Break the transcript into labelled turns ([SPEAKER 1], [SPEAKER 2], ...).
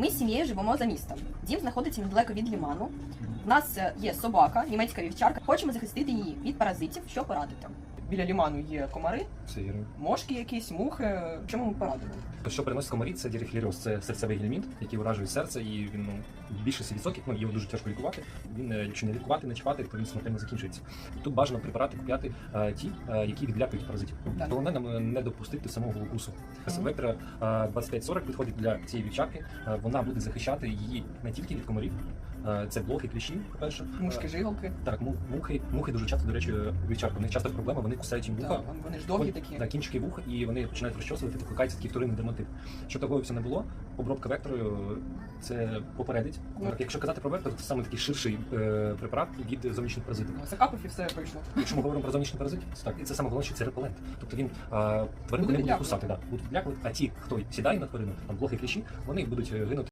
[SPEAKER 1] Ми з сім'єю живемо за містом. Дім знаходиться недалеко від ліману. У нас е, є собака, німецька вівчарка. Хочемо захистити її від паразитів. Що порадити? Біля ліману є комари,
[SPEAKER 2] Все вірно.
[SPEAKER 1] мошки якісь, мухи. Чому ми порадимо?
[SPEAKER 2] Що приносить комарі, це діріфлеріоз, це серцевий гельмінт, який уражує серце, і він ну, більшості відсотків, ну його дуже тяжко лікувати. Він, е, якщо не лікувати, не чіпати, то він смертельно закінчується. Тут бажано препарати купляти е, ті, е, які відлякують паразитів.
[SPEAKER 1] Так.
[SPEAKER 2] Головне нам е, не допустити самого укусу.
[SPEAKER 1] Мгм.
[SPEAKER 2] Вектора 2540 підходить для цієї вівчарки. Е, Вона буде захищати її не тільки від комарів. Е, Це блохи, кліщі, по-перше.
[SPEAKER 1] Мушки,
[SPEAKER 2] Е,
[SPEAKER 1] жиголки.
[SPEAKER 2] Так, му- мухи, мухи дуже часто, до речі, вівчарка. У них часто проблема, вони кусають їм вуха.
[SPEAKER 1] Так, вони ж довгі
[SPEAKER 2] Вони-
[SPEAKER 1] такі.
[SPEAKER 2] Да, кінчики вух, і вони починають розчосувати, викликається такий вторинний дерматит. Щоб такого все не було, обробка векторою це попередить.
[SPEAKER 1] Ну.
[SPEAKER 2] Так, якщо казати про вектор, це саме такий ширший е, препарат від зовнішніх паразитів.
[SPEAKER 1] Закапав і все пройшло.
[SPEAKER 2] Якщо ми говоримо про зовнішній паразит, це так, і це саме головне, що це репелент. Тобто він а, тваринку не буде
[SPEAKER 1] відлякувати.
[SPEAKER 2] кусати, да, будуть відлякувати, а ті, хто сідає на тварину, там блохи кліщі, вони будуть е, гинути.